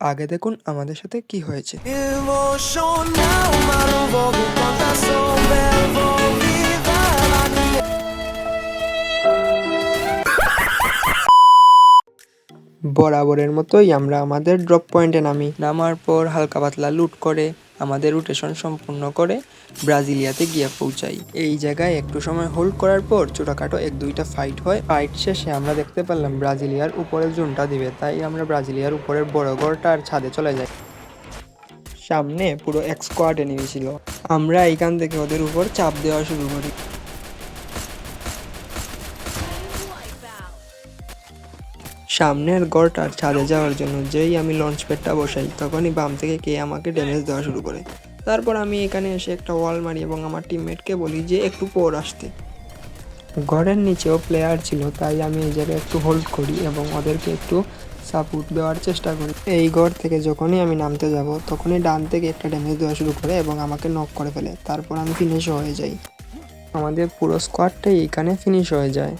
আগে দেখুন আমাদের সাথে কি হয়েছে। বরাবরের মতোই আমরা আমাদের ড্রপ পয়েন্টে নামি। নামার পর হালকা পাতলা লুট করে আমাদের রোটেশন সম্পূর্ণ করে ব্রাজিলিয়াতে গিয়ে পৌঁছাই। এই জায়গায় একটু সময় হোল্ড করার পর ছোটোখাটো এক দুইটা ফাইট হয়। ফাইট শেষে আমরা দেখতে পারলাম ব্রাজিলিয়ার উপরে জোনটা দিবে, তাই আমরা ব্রাজিলিয়ার উপরের বড় ঘরটার ছাদে চলে যাই। সামনে পুরো এক স্কোয়াড এনিমি ছিল আমরা এইখান থেকে ওদের উপর চাপ দেওয়া শুরু করি। সামনের গড়টার ছাদে যাওয়ার জন্য যেই আমি লঞ্চ প্যাডটা বসাই, তখনই বাম থেকে কে আমাকে ড্যামেজ দেওয়া শুরু করে। তারপর আমি এখানে এসে একটা ওয়াল মারি এবং আমার টিমমেটকে বলি যে একটু পর আসতে। ঘরের নিচেও প্লেয়ার ছিল, তাই আমি এই জায়গায় একটু হোল্ড করি এবং ওদেরকে একটু সাপোর্ট দেওয়ার চেষ্টা করি। এই ঘর থেকে যখনই আমি নামতে যাব, তখনই ডান থেকে একটা ড্যামেজ দেওয়া শুরু করে এবং আমাকে নক করে ফেলে। তারপর আমি ফিনিশ হয়ে যাই। আমাদের পুরো স্কোয়াডটাই এখানে ফিনিশ হয়ে যায়।